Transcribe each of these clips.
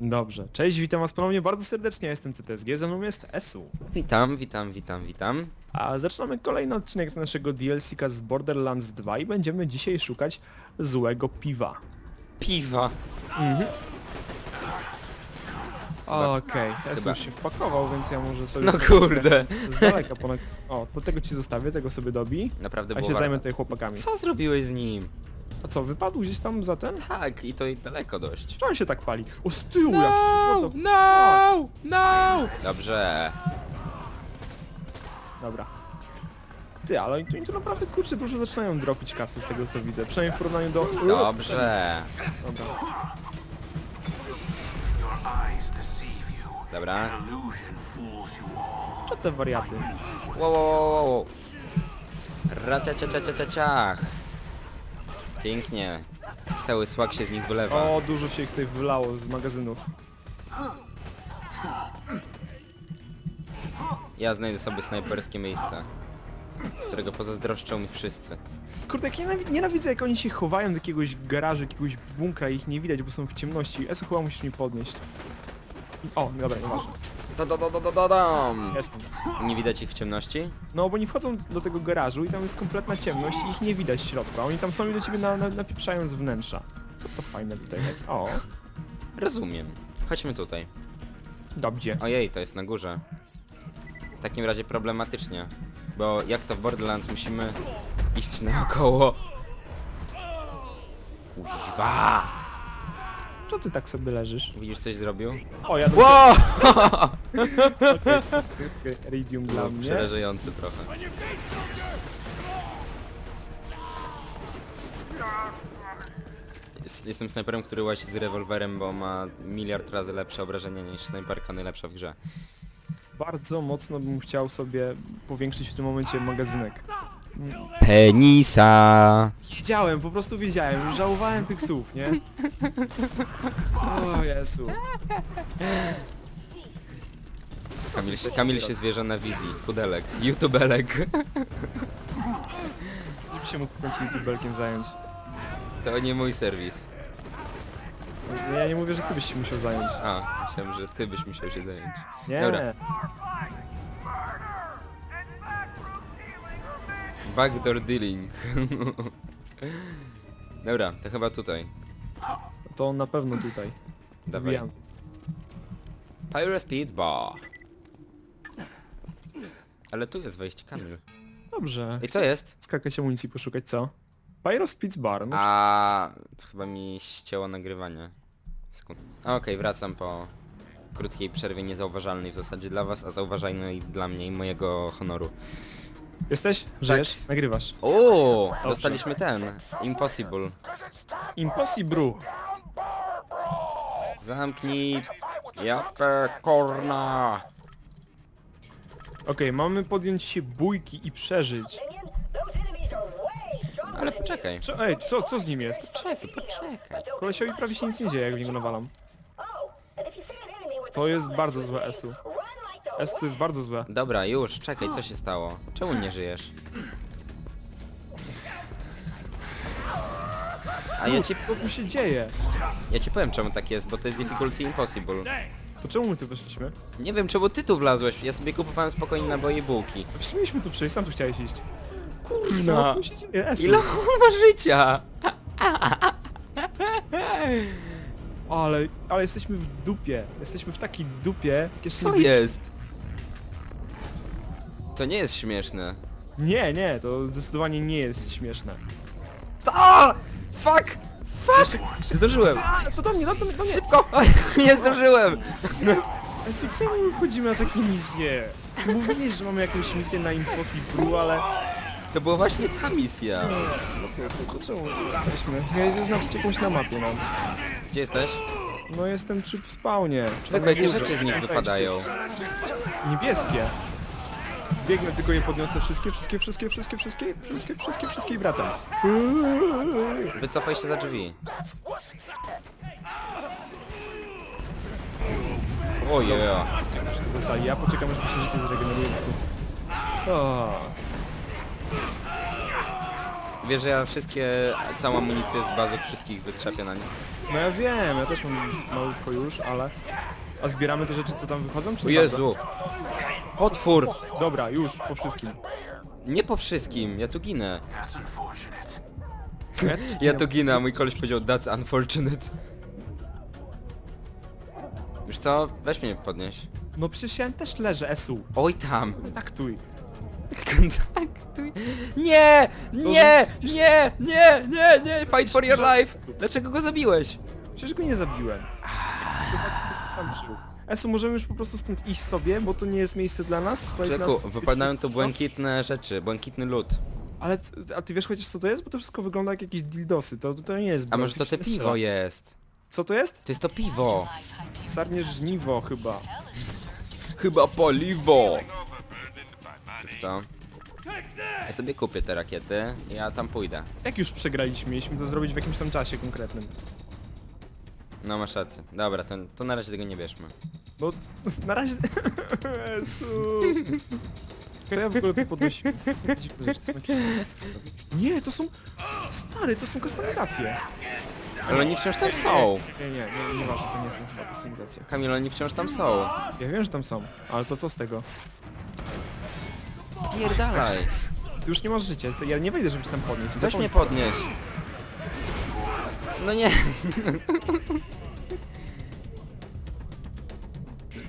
Dobrze, cześć, witam was ponownie bardzo serdecznie, ja jestem CTSG, ze mną jest Esu. Witam, witam, witam, witam. A zaczynamy kolejny odcinek naszego DLC-ka z Borderlands 2 i będziemy dzisiaj szukać złego piwa. Piwa. Okej, Esu chyba. już się wpakował, więc ja może sobie... No kurde. Z daleka ponad... O, to tego ci zostawię, tego sobie dobi, Naprawdę a było się warto. zajmę tutaj chłopakami. Co zrobiłeś z nim? A co, wypadł gdzieś tam za ten? Tak, i to i daleko dość. Czy on się tak pali? O, z tyłu jak... what the f- no, no! Dobrze. Dobra. Ty, ale tu, tu naprawdę kurczę dużo zaczynają dropić kasy z tego co widzę, przynajmniej w porównaniu do... Dobrze. Dobra. Dobra. Co te wariaty? Wow, wow, wow, wow, wow. Pięknie. Cały słak się z nich wylewa. O, dużo się ich tutaj wylało z magazynów. Ja znajdę sobie snajperskie miejsce, którego pozazdroszczą mi wszyscy. Kurde, jak nienawi- nienawidzę jak oni się chowają do jakiegoś garażu, jakiegoś bunkra i ich nie widać, bo są w ciemności. Eso chyba musisz mi podnieść. O, dobra, nieważne. Do, do, do, do, do, do, dom. Jestem. Nie widać ich w ciemności? No, bo oni wchodzą do tego garażu i tam jest kompletna ciemność i ich nie widać w środku, a oni tam są i do ciebie na, na, napieprzają z wnętrza. Co to fajne tutaj. tak- O, Rozumiem. Chodźmy tutaj. dobrze. Ojej, to jest na górze. W takim razie problematycznie. Bo jak to w Borderlands musimy iść naokoło. Kuźwa! Co ty tak sobie leżysz? Widzisz coś zrobił? O, ja do Wow! Radium dla mnie. Przerażający trochę. Jest, jestem snajperem, który łazi z rewolwerem, bo ma miliard razy lepsze obrażenia niż snajperka najlepsza w grze. Bardzo mocno bym chciał sobie powiększyć w tym momencie magazynek. Penisa! Wiedziałem, po prostu wiedziałem, już żałowałem tych słów, nie? O Jezu. Kamil, się- Kamil się zwierza na wizji. Pudelek. YouTubelek. Żeby się mógł w końcu youtubelkiem zająć. To nie mój serwis. Ja nie mówię, że ty byś się musiał zająć. A, myślałem, że ty byś musiał się zająć. Nie. Dobra. Backdoor dealing. Dobra, to chyba tutaj. To na pewno tutaj. Dawaj. Wbijam. Pyro Speed Bar. Ale tu jest wejście, Kamil. Dobrze. I co jest? Skakać amunicji poszukać, co? Pyro Speeds Bar. No, A chyba mi ścięło nagrywanie. Sekund. Okej, wracam po krótkiej przerwie niezauważalnej w zasadzie dla was, a zauważalnej dla mnie i mojego honoru. Jesteś? Żyjesz? Nagrywasz. O, dostaliśmy ten. Impossible. Impossible. Zamknij japę korna. Okej, mamy podjąć się bójki i przeżyć. Ale poczekaj. Co, ej, co, co z nim jest? Poczekaj, poczekaj. Kolesiowi prawie się nic nie dzieje, jak w niego nawalam. To jest bardzo złe, Esu. Esu, to jest bardzo złe. Dobra, już, czekaj, co się stało? Czemu nie żyjesz? A ja ci, Co tu się dzieje? ja ci powiem czemu tak jest, bo to jest difficulty impossible. To czemu my tu weszliśmy? Nie wiem czemu ty tu wlazłeś, ja sobie kupowałem spokojnie naboje i bułki. Przecież mieliśmy tu przejść, sam tu chciałeś iść. Kurna! Co tu się dzieje? Ile on ma życia? Ale, ale jesteśmy w dupie. Jesteśmy w takiej dupie. jeszcze Co nie- jest? To nie jest śmieszne. Nie, nie, to zdecydowanie nie jest śmieszne. A! Fuck! Fuck! Zdążyłem! A, to do mnie, do mnie, do mnie. Szybko! Nie zdążyłem! Esu, czemu my wchodzimy na takie misje? Mówili, że mamy jakąś misję na Impossible, ale... To była właśnie ta misja. No to, to, to czemu jesteśmy? Ja jakąś na mapie nam. Gdzie jesteś? No jestem przy spawnie. Człowieku, jakie rzeczy z nich wypadają? Niebieskie. Biegnę, tylko je podniosę wszystkie, wszystkie, wszystkie, wszystkie, wszystkie, wszystkie, wszystkie, wszystkie i wracam. Wycofaj się za drzwi. O yeah. Dostali, ja poczekam aż mi się życie zregeneruje. O, Wiesz, że ja wszystkie, całą amunicję z bazów wszystkich wytrzepię na nie. No ja wiem, ja też mam malutko już, ale... A zbieramy te rzeczy, co tam wychodzą, czy O nie Jezu! Otwór! bardzo? Dobra, już, po wszystkim. Nie po wszystkim, ja tu ginę. Ja, tu ginę, a mój koleś powiedział that's unfortunate. Wiesz co? Weź mnie podnieś. No przecież ja też leżę, Esu. Oj tam! Kontaktuj. Kontaktuj. Nie! Nie! Nie! Nie! Nie! Nie! Fight for your life! Dlaczego go zabiłeś? Przecież go nie zabiłem. Sam żył. Esu, możemy już po prostu stąd iść sobie, bo to nie jest miejsce dla nas. Jest Czeku, nas- wypadają tu błękitne rzeczy, błękitny lód. Ale c- a ty wiesz chociaż co to jest? Bo to wszystko wygląda jak jakieś dildosy. To, to nie jest A może to te piwo jest? Co to jest? To jest to piwo! Sarnie żniwo chyba. Chyba paliwo! Wiesz co? Ja sobie kupię te rakiety i ja tam pójdę. Jak już przegraliśmy, mieliśmy to zrobić w jakimś tam czasie konkretnym. No masz rację. Dobra, to, to na razie tego nie bierzmy. T- na razie... Esu. Co ja w ogóle tu podnosiłem? To są to jakieś... Nie, to są... Stary, to są kustomizacje. Ale oni wciąż tam są! Nie, nie, nie, nie ważne, to nie są chyba kustomizacje. Kamil, oni wciąż tam są. Ja wiem, że tam są, ale to co z tego? Spierdalaj! Ty już nie masz życia, to ja nie wejdę, żeby cię tam podnieść. Weź mnie podnieś! No nie!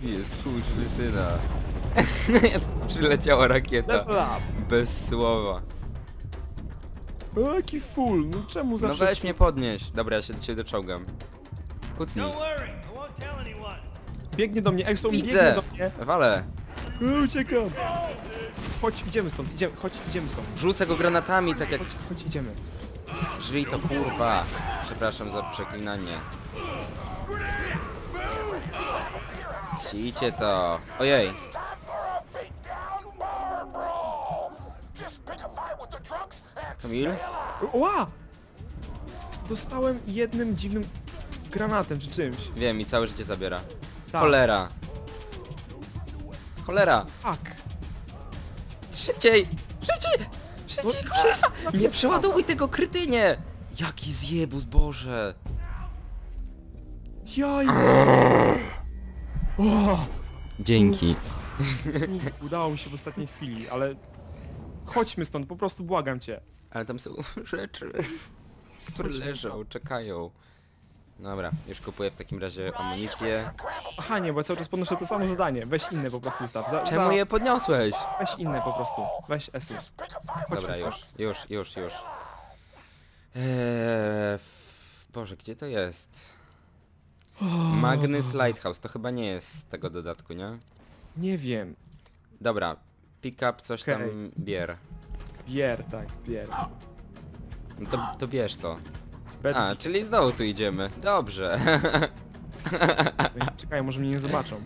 Jest syna. Przyleciała rakieta. Bez słowa. O, jaki full, no czemu No zawsze... weź mnie podnieś. Dobra, ja się do ciebie doczołgam. Kucnij. Biegnie do mnie, Exo biegnie Widzę! do mnie. Walę. E, uciekam. Chodź, idziemy stąd, idziemy, chodź, idziemy stąd. Rzucę go granatami, tak jak... Chodź, chodź, idziemy. Żyj to kurwa. Przepraszam za przeklinanie. Sijcie to. Ojej. Kamil? Ła! Dostałem jednym dziwnym granatem czy czymś. Wiem i całe życie zabiera. Tak. Cholera. Cholera. Tak. Szybciej! Szybciej! No, kurwa! Nie przeładowuj tego krytynie! Jaki zjebus, Boże! Jaj! O! Dzięki. Udało mi się w ostatniej chwili, ale... Chodźmy stąd, po prostu błagam cię. Ale tam są rzeczy, które leżą, czekają. Dobra, już kupuję w takim razie amunicję. Aha, nie, bo cały czas podnoszę to samo zadanie. Weź inne po prostu ustaw. Za, Czemu za... je podniosłeś? Weź inne po prostu. Weź Esu. Dobra, już, już, już, już. Eee, f- Boże, gdzie to jest? Magnus Lighthouse, to chyba nie jest z tego dodatku, nie? Nie wiem. Dobra, pick up coś tam bier. Bier, tak, bier. No to, to bierz to. Bet... A, czyli znowu tu idziemy. Dobrze. Czekaj, może mnie nie zobaczą.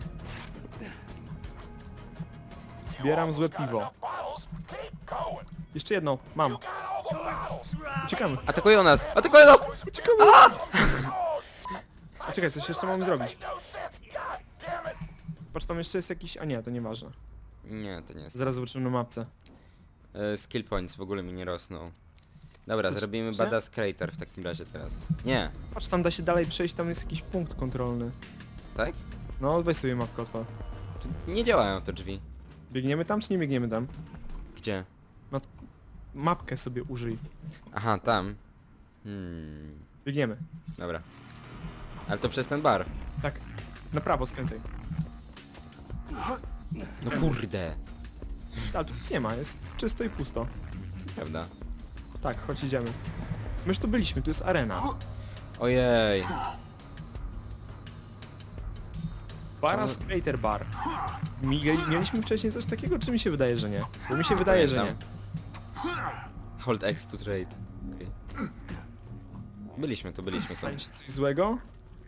Zbieram złe piwo. Jeszcze jedno, mam. Uciekamy. Atakują nas! Atakują nas! Uciekamy! A czekaj, coś jeszcze mamy zrobić. Patrz, tam jeszcze jest jakiś... A nie, to nieważne. Nie, to nie jest. Zaraz zobaczymy na mapce. E, skill points w ogóle mi nie rosną. Dobra, Co, zrobimy co? badass crater w takim razie teraz. Nie, Patrz, tam da się dalej przejść, tam jest jakiś punkt kontrolny. tak? No, weź sobie mapkę odpal. Tu nie działają te drzwi. Biegniemy tam, czy nie biegniemy tam? Gdzie? Mapkę sobie użyj. Aha, tam. Hmm, Biegniemy. dobra. Ale to przez ten bar. Tak. Na prawo skręcaj. No kurde. Ale tu nic nie ma, jest czysto i pusto. Prawda? Tak, chodź idziemy. My już tu byliśmy, tu jest arena. Ojej. Baras Crater Bar. Mige- Mieliśmy wcześniej coś takiego, czy mi się wydaje, że nie? Bo mi się wydaje, że nie. Hold X to trade. Okej. Byliśmy tu, byliśmy tu. Stanie się coś złego?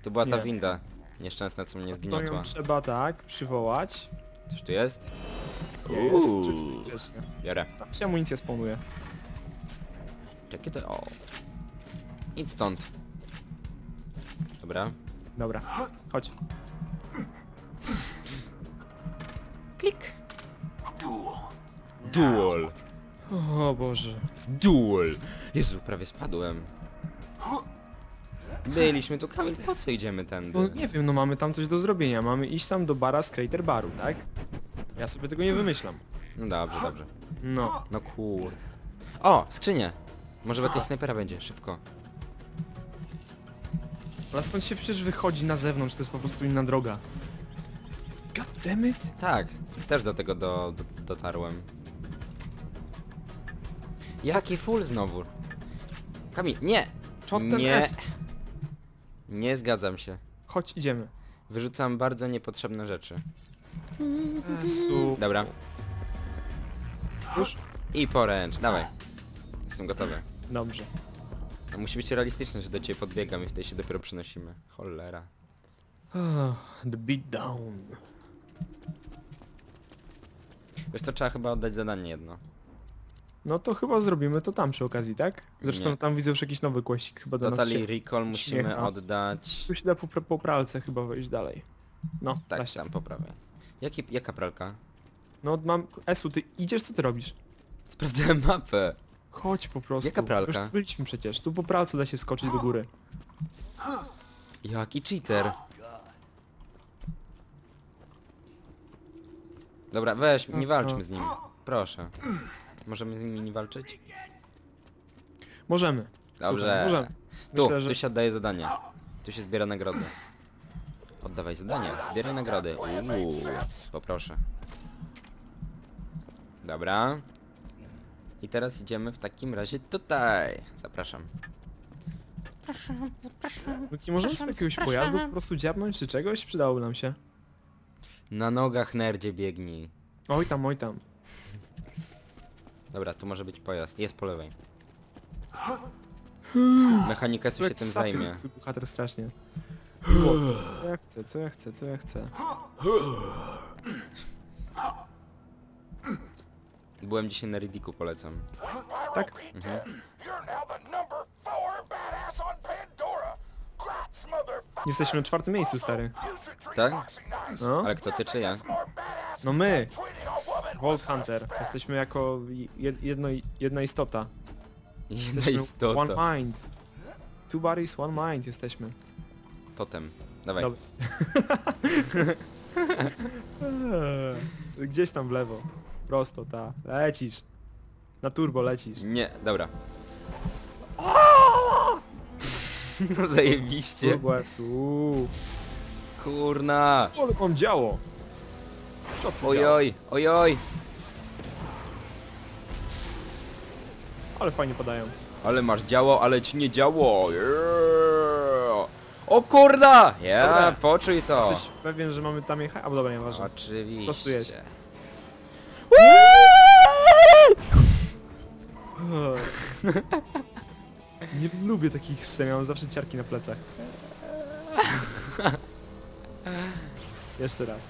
To była ta Nie. winda. Nieszczęsna, co mnie To zgniotła. trzeba tak przywołać. Coś tu jest? Jest, Uuu. czysto i grzecznie. Biorę. Tam się amunicja spawnuje. Jakie to... O. Idź stąd. Dobra. Dobra, chodź. Klik. Duel. Duel. O Boże. Duel. Jezu, prawie spadłem. Byliśmy tu, Kamil, po co idziemy tędy? No nie wiem, no mamy tam coś do zrobienia. Mamy iść tam do bara z Crater Baru, tak? Ja sobie tego nie wymyślam. No dobrze, dobrze. No. No kur... O, skrzynie! Może jakaś snajpera będzie, szybko. Ale stąd się przecież wychodzi na zewnątrz, to jest po prostu inna droga. God damn it. Tak, też do tego do, do, dotarłem. Jaki full znowu? Kamil, nie! Chotten Nie! S. Nie zgadzam się. Chodź, idziemy. Wyrzucam bardzo niepotrzebne rzeczy. Esu. Dobra. Już? I poręcz, dawaj. Jestem gotowy. Dobrze. Musi być realistyczne, że do ciebie podbiegam i wtedy się dopiero przenosimy. Cholera. The beatdown. Wiesz co, trzeba chyba oddać zadanie jedno. No to chyba zrobimy to tam przy okazji, tak? Zresztą Nie. tam widzę już jakiś nowy questik chyba do nas Totally się... Recall musimy śmiecha. oddać... Tu się da po, po pralce chyba wejść dalej. No, da Tak, się. tam poprawię. Jaki, jaka pralka? No mam... Esu, ty idziesz, co ty robisz? Sprawdzałem mapę. Chodź po prostu. Jaka pralka? Już tu byliśmy przecież. Tu po pralce da się wskoczyć do góry. Jaki cheater. Dobra, weź, nie walczmy z nim. Proszę. Możemy z nimi nie walczyć? Możemy. Dobrze. Słuchaj, możemy. Tu, Myślę, że... tu się oddaje zadanie. Tu się zbiera nagrody. Oddawaj zadanie, zbieraj nagrody. Uuu, poproszę. Dobra. I teraz idziemy w takim razie tutaj. Zapraszam. Nie możemy sobie jakiegoś pojazdu po prostu dziabnąć czy czegoś? Przydałoby nam się. Na nogach nerdzie biegnij. Oj tam, oj tam. Dobra, tu może być pojazd. Jest po lewej. Mechanikas się tym zajmie. Bohater strasznie. Co ja chcę, co ja chcę, co ja chcę. Byłem dzisiaj na Ridiku, polecam. Tak? Motherfucker. Jesteśmy na czwartym miejscu, stary. Tak? No, Ale kto ty czy ja? No my. with Hunter. Jesteśmy jako jed- jedno, jedna istota. Jedna Jesteśmy istota. One mind. Two bodies, one mind jesteśmy. Totem. Dawaj. Dobra. Eee, Gdzieś tam w lewo. Prosto, ta. Lecisz. Na turbo lecisz. Nie, dobra. No zajebiście. Turbo S. uuu. Kurna. Ale mam działo. Co działo? Ojoj, ojoj. Ale fajnie padają. Ale masz działo, ale ci nie działo. Yeah. O kurna! Ja, Dobra. poczuj to. Jesteś pewien, że mamy tam jechać? A, dobra, nieważne. Oczywiście. Prostujesz. Nie lubię takich scen, ja mam zawsze ciarki na plecach. Jeszcze raz.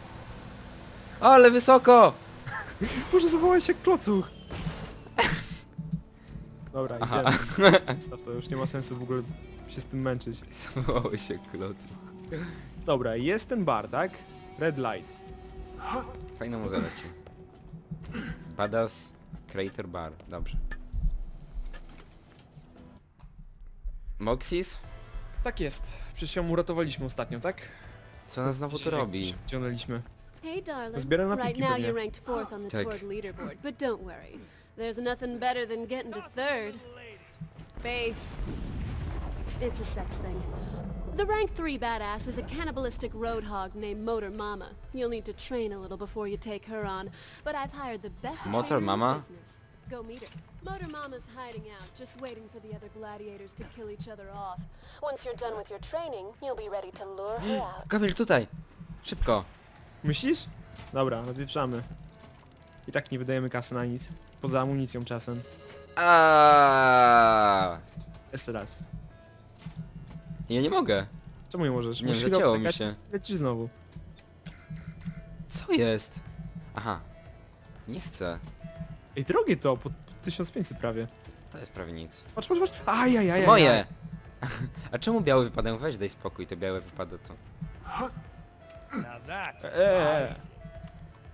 Ale wysoko! Może zawołać się klocuch! Dobra, Aha. idziemy. Staw to już nie ma sensu w ogóle się z tym męczyć. Zwołało się klocu. Dobra, jest ten bar, tak? Red light. Fajna muza leci. Badass Crater Bar. Dobrze. Moxis? Tak jest. Przecież ją uratowaliśmy ostatnio, tak? Co ona znowu tu robi? Ciągnęliśmy. Hey, darling. Zbieram Right napiki now pewnie. you're ranked fourth on the Tak. Tord leaderboard, but don't worry. There's nothing better than getting to third. Base. It's a sex thing. The rank 3 badass is a cannibalistic roadhog named Motor Mama. You'll need to train a little before you take her on, but I've hired the best Motor trainer in the Mama? business. Go meet her. Motor Mama's hiding out, just waiting for the other gladiators to kill each other off. Once you're done with your training, you'll be ready to lure her out. Kamil, tutaj! Szybko! Myślisz? Dobra, odwieprzamy. I tak nie wydajemy kasy na nic. Poza amunicją czasem. Aaaa! Jeszcze raz. Ja nie mogę. Czemu nie możesz? Nie, Musisz zacięło mi się. Lecisz znowu. Co jest? Aha. Nie chcę. Ej, drogie to, po 1500 prawie. To jest prawie nic. Patrz, patrz, patrz. Ajajaj. Moje! A czemu białe wypadają? Weź daj spokój, to białe wypada to. Eee.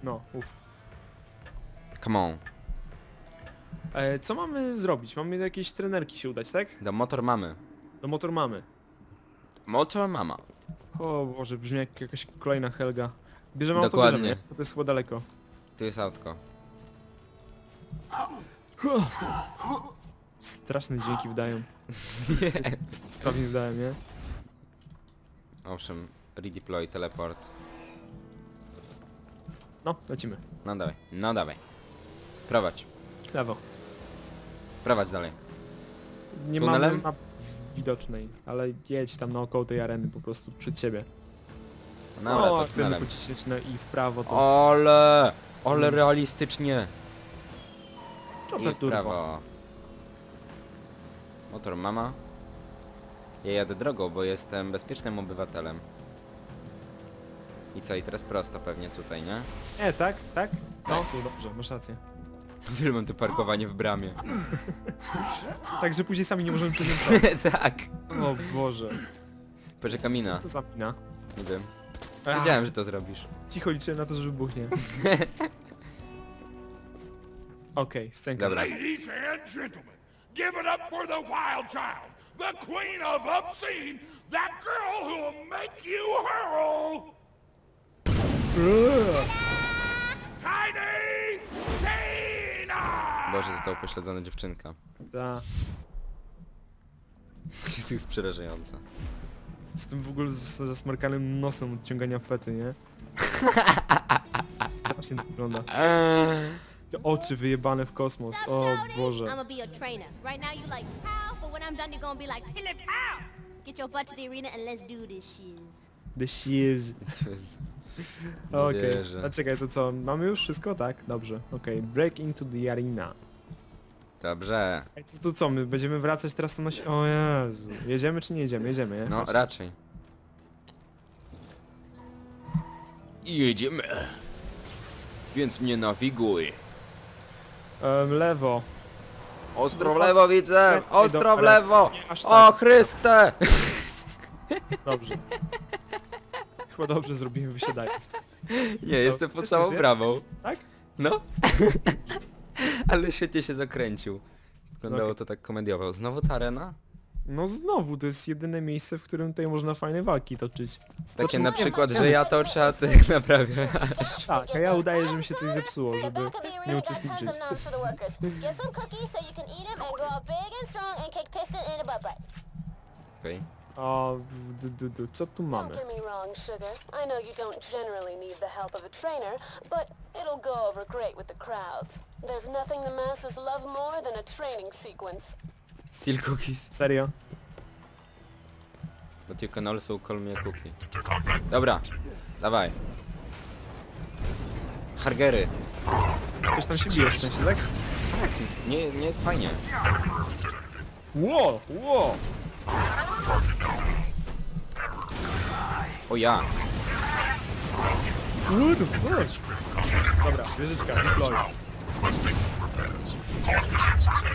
No, uff. Come on. E, co mamy zrobić? Mamy do jakiejś trenerki się udać, tak? Do motor mamy. Do motor mamy. Motor Mama. O Boże, brzmi jak jakaś kolejna Helga. Bierzemy auto, Dokładnie. bierzemy, to jest chyba daleko. Tu jest autko. Straszne dźwięki wydają. Sprawnie zdałem, nie? Owszem, redeploy, teleport. No, lecimy. No dawaj, no dawaj. Prowadź, Lewo. prowadź dalej. Nie Tunelem? mamy map widocznej, ale jedź tam naokoło tej areny po prostu przed ciebie. No o, to jak będę tunelem. pociśnieć na i w prawo to... Ale, ale realistycznie. I to w turbo? prawo. Motor mama. Ja jadę drogą, bo jestem bezpiecznym obywatelem. I co, i teraz prosto pewnie tutaj, nie? Nie, tak? Tak? No, tu dobrze, masz rację. Filmem to parkowanie w bramie. Także później sami nie możemy przeżyć. tak. O Boże. Poczeka mina. Co za mina? Nie wiem. Wiedziałem, że to zrobisz. Cicho liczyłem na to, że wybuchnie. Okej, scenka. Dobra. Ladies and gentlemen, give it up for the wild child, the queen of obscene, that girl who'll make you hurl. Tiny Tina! Boże, to ta upośledzona dziewczynka. Ta. Jest jest przerażająca. Z tym w ogóle z zasmarkanym nosem odciągania fety, nie? Strasznie to wygląda. Te oczy wyjebane w kosmos. Stop O. Boże. I'ma be your trainer. Right now you like pow, but when I'm done you're gonna be like pin it pow. Get your butt to the arena and let's do this shiz. The shiz. Okej. wierzę. A czekaj, to co? Mamy już wszystko? Tak? Dobrze. Okej. Break into the arena. Dobrze. Ej, to, to co? My będziemy wracać teraz na nosi... O Jezu. Jedziemy czy nie jedziemy? Jedziemy, nie? No, Chodź. raczej. I jedziemy. Więc mnie nawiguj. Em, lewo. Ostro w lewo widzę! Ostro w lewo! O tak. Chryste! Dobrze. Chyba dobrze zrobiłem wysiadając. Nie, jestem pod całą bramą. Tak? No. Ale świetnie się zakręcił. Wyglądało to tak komediowo. Znowu ta arena? No znowu, to jest jedyne miejsce, w którym tutaj można fajne walki toczyć. Takie no na przykład, że ja to trzeba ty naprawię. Tak, a ja udaję, że mi się coś zepsuło, żeby nie uczestniczyć. Okej. O, w- d, d, d, co tu Don't mamy? get me wrong, Sugar. I know you don't generally need the help of a trainer, but it'll go over great with the crowds. There's nothing the masses love more than a training sequence. Steel cookies. Serio? But you can also call me a cookie. Dobra. Dawaj. Hargery. Coś tam się bije w sensie, tak? Tak, nie, nie jest fajnie. Ło, ło! O ja. What the fuck? Dobra, wieżyczka, deploy.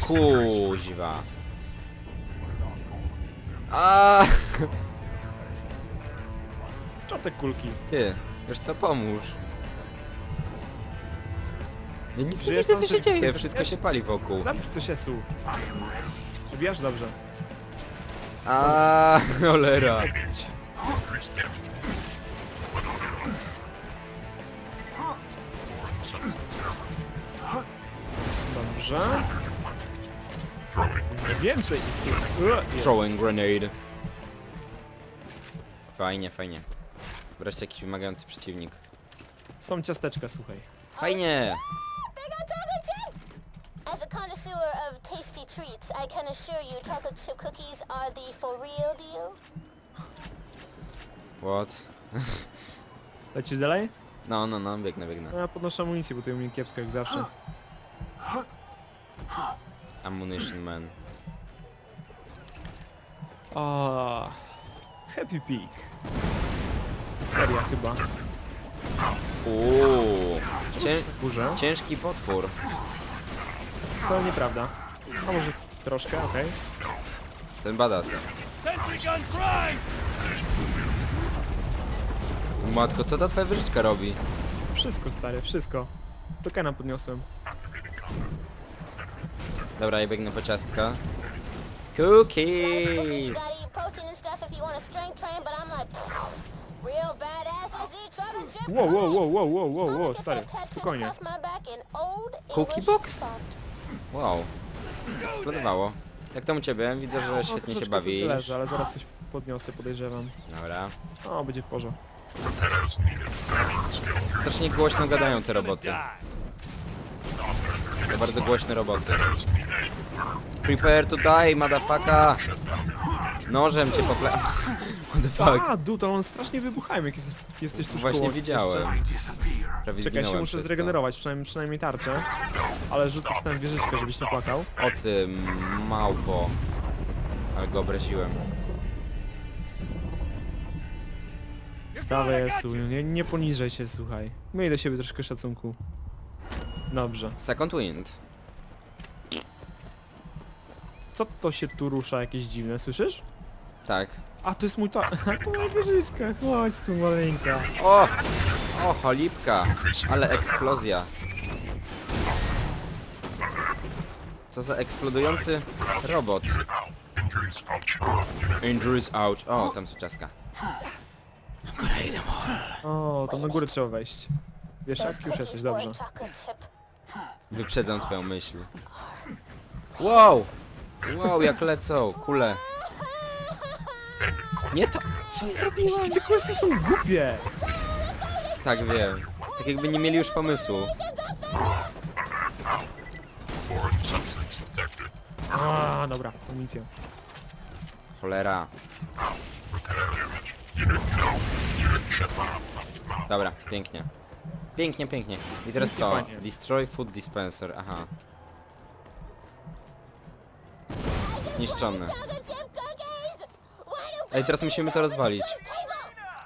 Kuźwa. A Co te kulki? Ty, wiesz co, pomóż. Ja nic nie widzę co się dzieje, wszystko się pali wokół. Zamknij coś esu. Przebijasz dobrze. A cholera. Dobrze. Więcej ich jest. Throwing grenade. Fajnie, fajnie. Wreszcie jakiś wymagający przeciwnik. Są ciasteczka, słuchaj. Fajnie! As a connoisseur of tasty treats, I can assure you chocolate chip cookies are the for real deal. What? Lecisz dalej? No, no, no, biegnę, biegnę. No ja podnoszę amunicję, bo tutaj u mnie kiepsko jak zawsze. Ammunition man. O, Happy Peak. Seria chyba. Uuu. Cię ciężki potwór. To nieprawda. A może troszkę, okej. Ten badass. Matko, co ta twoja wyżyczka robi? Wszystko stary, wszystko. To Kena podniosłem. Dobra, ja biegnę po ciastka. Cookies, Cookies! gotta eat protein and stuff if you want a strength Real badasses eat chocolate chip Wow, wow, cookies. wow, wow, wow, wow, wow, stary, spokojnie. Cookie box? Wow. Eksplodowało. Jak tam u ciebie? Widzę, że świetnie się leży, ale zaraz coś podniosę, podejrzewam. Dobra. O, będzie w porządku. Strasznie głośno gadają te roboty. To bardzo głośne roboty. Prepare to die, motherfucker! Nożem cię pople... What the fuck? A, dude, on strasznie wybuchają, jak jesteś, jesteś tuż Właśnie widziałem. Prawie Czekaj, się muszę zregenerować, przynajmniej, przynajmniej tarczę. Ale rzucę ci tam wieżyczkę, żebyś nie płakał. O ty małpo. Ale go obraziłem. Stawę Jesu, nie, nie poniżej się, słuchaj. Miej do siebie troszkę szacunku. Dobrze. Second wind. Co to się tu rusza jakieś dziwne, słyszysz? Tak. A, to jest mój ta... to moja wieżyczka, chodź tu maleńka. O! O, cholipka! Ale eksplozja. Co za eksplodujący robot. Injuries ouch. O, tam są ciaska. O, to na górę trzeba wejść. Wiesz jak? Już jesteś, dobrze. Wyprzedzam twoją myśl. Wow! Wow, jak lecą, kule. Nie to... Co ja zrobiłam? Te questy są głupie! Tak wiem. Tak jakby nie mieli już pomysłu. A, dobra, amunicja. Cholera. Dobra, pięknie. Pięknie, pięknie. I teraz co? Panie. Destroy food dispenser, aha. Zniszczony. Ej, teraz musimy to rozwalić.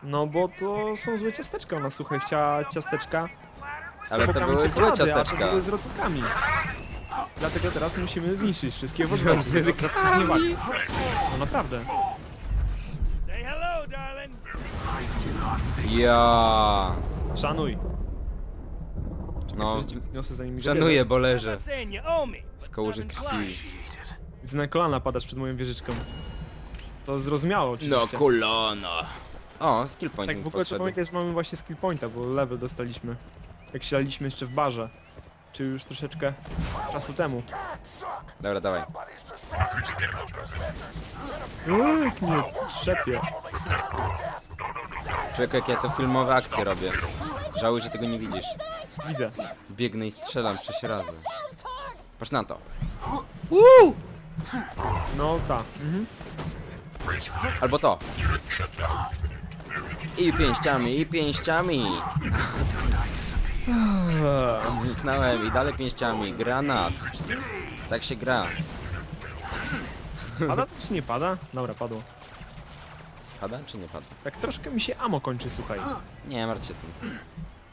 No bo to są złe ciasteczka, ona słuchaj, chciała ciasteczka z Ale to były złe czekolady, ciasteczka. To były z rodzykami. Dlatego teraz musimy zniszczyć wszystkie wodorosty. rodzykami? No naprawdę. Hello, darling. Ja. Szanuj. No, Niosę, za nimi szanuję, bo leżę w nothing krwi. Widzę na kolana padasz przed moją wieżyczką. To zrozumiało oczywiście. No kulono. O, skill point Tak, w ogóle podszedł. pamiętać, że mamy właśnie skill pointa, bo level dostaliśmy. Jak siadaliśmy jeszcze w barze. Czy już troszeczkę czasu temu. Dobra, dawaj. Jak mnie trzepie. Człowiek jak ja to filmowe akcje robię. Żałuj, że tego nie widzisz. Widzę. Biegnę i strzelam sześć razy. Patrz na to. No tak. Mhm. Albo to. I pięściami, i pięściami. Zniknąłem i dalej pięściami. Granat. Tak się gra. Pada to czy nie pada? Dobra, padło. Pada czy nie pada? Tak troszkę mi się amo kończy, słuchaj. Nie, martw się tym.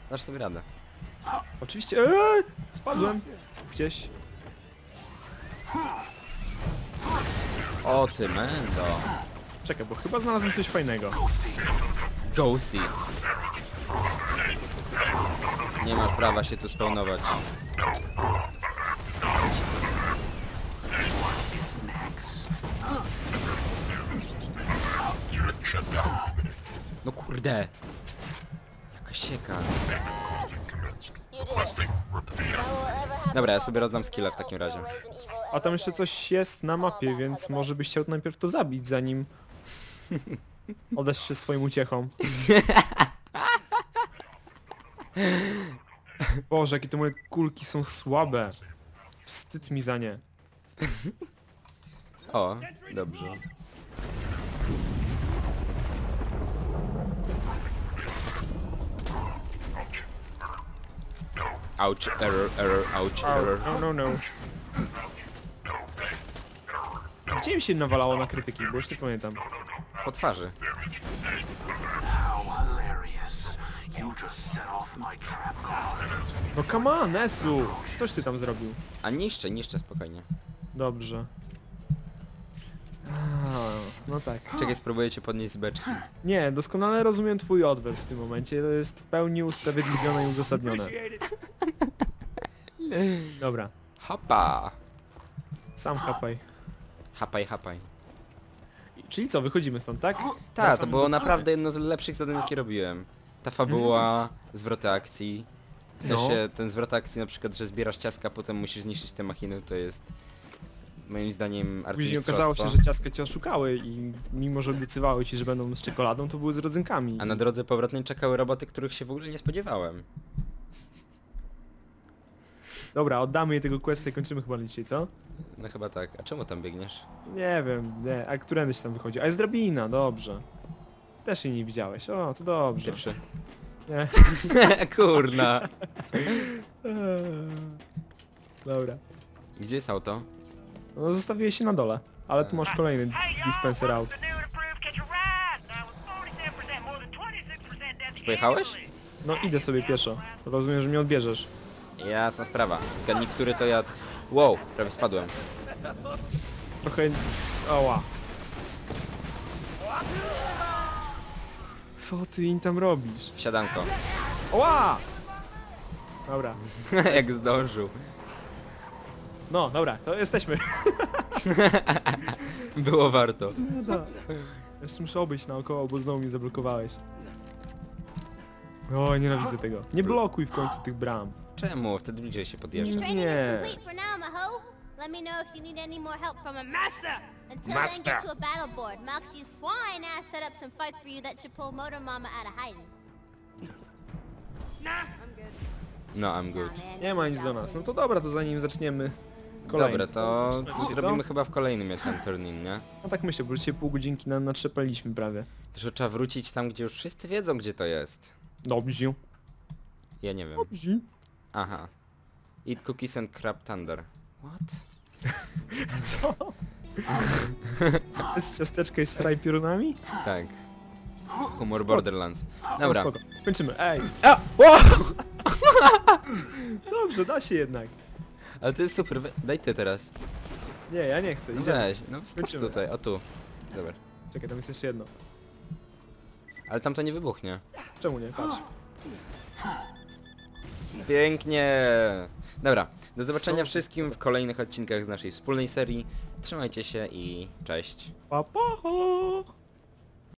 Dasz sobie radę. Oczywiście... Eee, spadłem. Gdzieś. O ty mendo. Czekaj, bo chyba znalazłem coś fajnego. Ghosty. Nie masz prawa się tu spełnować. No kurde. Jaka sieka. Dobra, ja sobie into skilla w takim razie. A tam jeszcze coś jest na mapie, więc może byś chciał najpierw to zabić, zanim... Odasz się swoim uciechom. Boże, jakie te moje kulki są słabe. Wstyd mi za nie. O, dobrze. Ouch, error, error, ouch, error. No, no, no. Gdzie mi się nawalało na krytyki, bo już nie pamiętam. Po twarzy. No come on, Esu! Coś ty tam zrobił. A niszczę, niszczę spokojnie. Dobrze. A, no tak. Czekaj, spróbuję cię podnieść z beczki. Nie, doskonale rozumiem twój odwet w tym momencie. To jest w pełni usprawiedliwione i uzasadnione. Dobra, Hopa! sam chapaj. Hapaj, hapaj. Czyli co, wychodzimy stąd, tak? Tak, to Wracamy było naprawdę jedno z lepszych zadań, jakie robiłem. Ta fabuła, zwroty akcji. W No. sensie ten zwrot akcji na przykład, że zbierasz ciastka, potem musisz zniszczyć te machiny, to jest moim zdaniem Później okazało się, że ciastka cię oszukały i mimo, że obiecywały ci, że będą z czekoladą, to były z rodzynkami. A na drodze powrotnej czekały roboty, których się w ogóle nie spodziewałem. Dobra, oddamy jej tego questa i kończymy chyba dzisiaj, co? No chyba tak. A czemu tam biegniesz? Nie wiem, nie. A którędy się tam wychodzi? A jest drabina, dobrze. Też jej nie widziałeś. O, to dobrze. Pierwszy. Nie. Kurna. Dobra. Gdzie jest auto? No zostawiłeś się na dole. Ale tu masz kolejny dispenser out. welcome to New and Approved Catch a Ride. Now with 47% more than 26% deaths Pojechałeś? No idę sobie pieszo. Rozumiem, że mnie odbierzesz. Jasna sprawa. Zgadnij, który to ja... Wow, prawie spadłem. Trochę... Oła. Co ty im tam robisz? Wsiadanko. Oła! Dobra. Jak zdążył. No, dobra, to jesteśmy. Było warto. Jeszcze muszę obejść naokoło, bo znowu mnie zablokowałeś. O, nienawidzę tego. Nie blokuj w końcu tych bram. Czemu? Wtedy bliżej się podjeżdża. Training is Nie. complete for now, Maho. Let me know if you need any more help from a Master! Until then, get to a battle board. Moxie's fine ass set up some fights for you that should pull Motor Mama out of hiding. Nah, No, I'm good. Nah, man, Nie ma nic do nas. No to dobra, to zanim zaczniemy kolejny. Dobra, to Wiecie co? zrobimy chyba w kolejnym ten turnin, nie? No tak myślę, bo już się pół godzinki na, natrzepaliśmy prawie. Że trzeba wrócić tam, gdzie już wszyscy wiedzą, gdzie to jest. Dobrze. Ja nie wiem. Dobrze. Aha. Eat cookies and crab thunder. What? Co? To jest ciasteczka i z sraj piorunami? Tak. Humor Spoko. Borderlands. Dobra. spoko. Kończymy. Ej. A! Wow! Dobrze, da się jednak. Ale to jest super, we- daj ty teraz. Nie, ja nie chcę. No Idziemy. weź, no wskocz Kończymy. tutaj, o tu. Dobra. Czekaj, tam jest jeszcze jedno. Ale tam to nie wybuchnie. Czemu nie? Patrz. Pięknie! Dobra, do zobaczenia wszystkim w kolejnych odcinkach z naszej wspólnej serii. Trzymajcie się i cześć. Pa, pa.